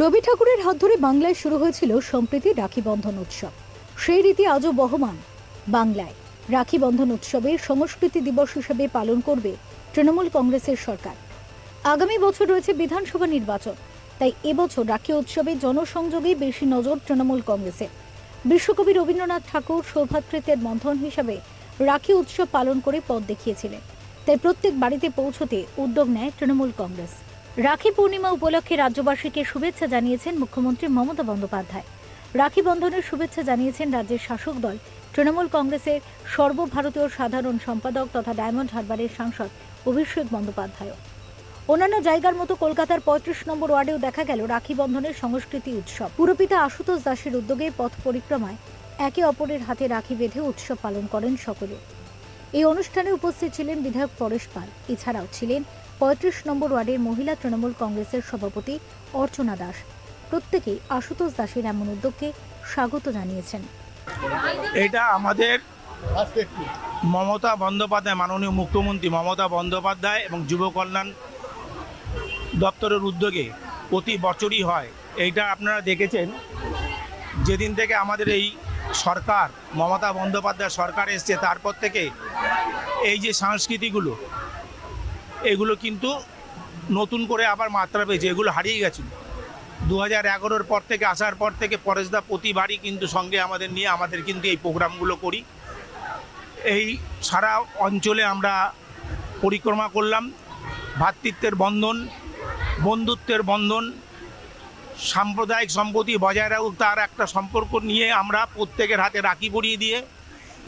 রবি ঠাকুরের হাত ধরে বাংলায় শুরু হয়েছিল সম্প্রীতি রাখি বন্ধন উৎসব। সেই রীতি আজও বহমান বাংলায়। রাখি বন্ধন উৎসবে সংস্কৃতি দিবস হিসেবে পালন করবে তৃণমূল কংগ্রেসের সরকার। আগামী বছর রয়েছে বিধানসভা নির্বাচন, তাই এবছর রাখি উৎসবে জনসংযোগে বেশি নজর তৃণমূল কংগ্রেসের। বিশ্বকবি রবীন্দ্রনাথ ঠাকুর সৌভাতৃত্বের বন্ধন হিসাবে রাখি উৎসব পালন করে পথ দেখিয়েছিলেন, তাই প্রত্যেক বাড়িতে পৌঁছতে উদ্যোগ নেয় তৃণমূল কংগ্রেস। রাখি পূর্ণিমা উপলক্ষে রাজ্যবাসীকে শুভেচ্ছা জানিয়েছেন মুখ্যমন্ত্রী মমতা বন্দ্যোপাধ্যায়। রাখি বন্ধনের শুভেচ্ছা জানিয়েছেন রাজ্যের শাসক দল। তৃণমূল কংগ্রেসের সর্বভারতীয় সাধারণ সম্পাদক তথা ডায়মন্ড হারবারের সাংসদ অভিষেক বন্দ্যোপাধ্যায় অন্যান্য জায়গার মতো কলকাতার পঁয়ত্রিশ নম্বর ওয়ার্ডেও দেখা গেল রাখি বন্ধনের সংস্কৃতি উৎসব। পুরপিতা আশুতোষ দাসের উদ্যোগে পথ পরিক্রমায় একে অপরের হাতে রাখি বেঁধে উৎসব পালন করেন সকলে। এই অনুষ্ঠানে উপস্থিত ছিলেন বিধায়ক পরেশ পাল। এছাড়াও ছিলেন পঁয়ত্রিশ নম্বর ওয়ার্ডের মহিলা তৃণমূল কংগ্রেসের সভাপতি অর্চনা দাস। প্রত্যেকেই আশুতোষ দাসের এমন উদ্যোগকে স্বাগত জানিয়েছেন। এটা আমাদের মমতা বন্দ্যোপাধ্যায়, মাননীয় মুখ্যমন্ত্রী মমতা বন্দ্যোপাধ্যায় এবং যুব কল্যাণ দপ্তরের উদ্যোগে প্রতি বছরই হয়। এইটা আপনারা দেখেছেন। যেদিন থেকে আমাদের এই সরকার, মমতা বন্দ্যোপাধ্যায় সরকার এসছে, তারপর থেকে এই যে সংস্কৃতিগুলো এগুলো কিন্তু নতুন করে আবার মাত্রা পেয়েছে, এগুলো হারিয়ে গেছিল। দু হাজার এগারোর পর থেকে, আসার পর থেকে পরেশদা প্রতিবারই কিন্তু সঙ্গে আমাদের নিয়ে, আমাদের কিন্তু এই প্রোগ্রামগুলো করি। এই সারা অঞ্চলে আমরা পরিক্রমা করলাম। ভ্রাতৃত্বের বন্ধন, বন্ধুত্বের বন্ধন, সাম্প্রদায়িক সম্পত্তি বজায় রাখুক, তার একটা সম্পর্ক নিয়ে আমরা প্রত্যেকের হাতে রাখি পরিয়ে দিয়ে,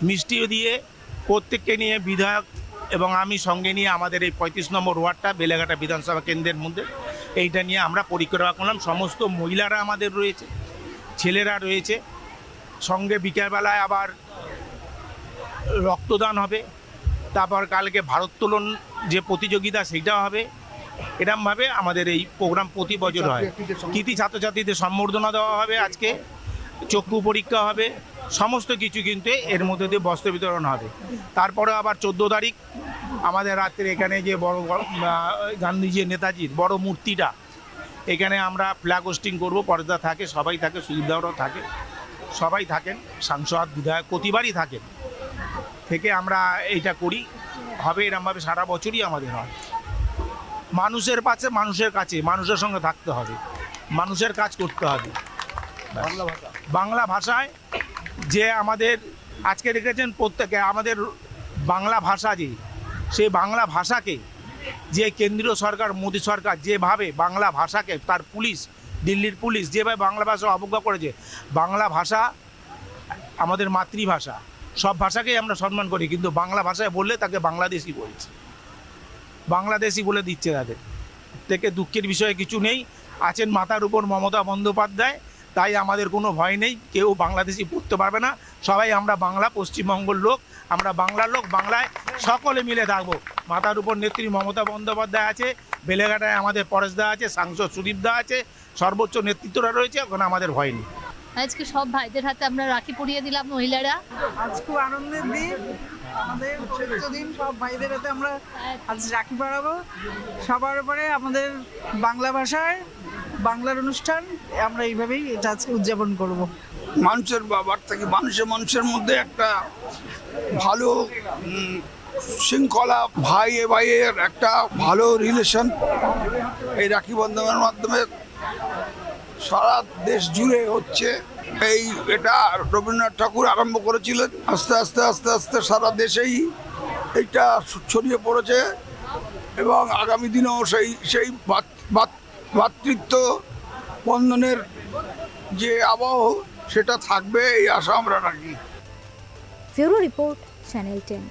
মিষ্টিও দিয়ে, প্রত্যেককে নিয়ে বিধায়ক এবং আমি সঙ্গে নিয়ে আমাদের এই পঁয়ত্রিশ নম্বর ওয়ার্ডটা বেলেঘাটা বিধানসভা কেন্দ্রের মধ্যে। এইটা নিয়ে আমরা পরিক্রমা করলাম। সমস্ত মহিলারা আমাদের রয়েছে ছেলেরা রয়েছে। সঙ্গে বিকেলবেলায় আবার রক্তদান হবে। তারপর কালকে ভারোত্তোলন যে প্রতিযোগিতা সেটা হবে। এরমভাবে আমাদের এই প্রোগ্রাম প্রতি বছর হয়। কৃতি ছাত্রছাত্রীদের সম্বর্ধনা দেওয়া হবে আজকে। চক্ষু পরীক্ষা হবে সমস্ত কিছু কিন্তু এর মধ্যে দিয়ে বস্ত্র বিতরণ হবে। তারপরে আবার চোদ্দ তারিখ আমাদের রাত্রে এখানে যে বড় গ- আহ, গান্ধীজি নেতাজির বড় মূর্তিটা এখানে আমরা ফ্ল্যাগ হোস্টিং করব পর্দা থাকে সবাই থাকে সুবিধাও থাকে সবাই থাকেন সাংসদ বিধায়ক প্রতিবারই থাকেন। থেকে আমরা এইটা করি হবে এরমভাবে সারা বছরই আমাদের হয়। মানুষের পাশে মানুষের কাছে মানুষের সঙ্গে থাকতে হবে মানুষের কাজ করতে হবে। বাংলা ভাষা বাংলা ভাষায় যে আমাদের আজকে দেখেছেন প্রত্যেকে আমাদের বাংলা ভাষা যে, সেই বাংলা ভাষাকে যে কেন্দ্রীয় সরকার, মোদী সরকার যেভাবে বাংলা ভাষাকে তার পুলিশ, দিল্লির পুলিশ যেভাবে বাংলা ভাষা অবজ্ঞা করেছে, বাংলা ভাষা আমাদের মাতৃভাষা। সব ভাষাকেই আমরা সম্মান করি, কিন্তু বাংলা ভাষায় বললে তাকে বাংলাদেশি বলছে। বাংলাদেশি বলে দিচ্ছে তাদের। থেকে দুঃখের বিষয়ে কিছু নেই। আছেন মাথার উপর মমতা বন্দ্যোপাধ্যায়। তাই আমাদের কোনো ভয় নেই কেউ বাংলাদেশি পড়তে পারবে না। সবাই আমরা বাংলা পশ্চিমবঙ্গের লোক আমরা বাংলার লোক বাংলায় সকলে মিলে থাকব। মাথার উপর নেত্রী মমতা বন্দ্যোপাধ্যায় আছে বেলেঘাটায় আমাদের পরেশদা আছে সাংসদ সুদীপদা আছে সর্বোচ্চ নেতৃত্বরা রয়েছে ওখানে আমাদের ভয় নেই। আজকে সব ভাইদের হাতে আমরা রাখি পরিয়ে দিলাম মহিলারা। আজ খুব আনন্দের দিন আমাদের পবিত্র দিন সব ভাইদের হাতে আমরা আজ রাখি পড়াবো সবার উপরে আমাদের বাংলা ভাষায় বাংলার অনুষ্ঠান আমরা এইভাবেই এটা আজকে উদযাপন করব। মানুষের বাবার থেকে মানুষের মানুষের মধ্যে একটা ভালো শৃঙ্খলা, ভাই এ ভাইয়ের একটা ভালো রিলেশন এই রাখি বন্ধনের মাধ্যমে সারা দেশ জুড়ে হচ্ছে। এই এটা রবীন্দ্রনাথ ঠাকুর আরম্ভ করেছিলেন, আস্তে আস্তে আস্তে আস্তে সারা দেশেই এইটা ছড়িয়ে পড়েছে এবং আগামী দিনেও সেই সেই ভাত- ভাত- ভ্রাতৃত্ব বন্ধনের যে আবহ সেটা থাকবে এই আশা আমরা রাখি। ফেরো রিপোর্ট চ্যানেল টেন।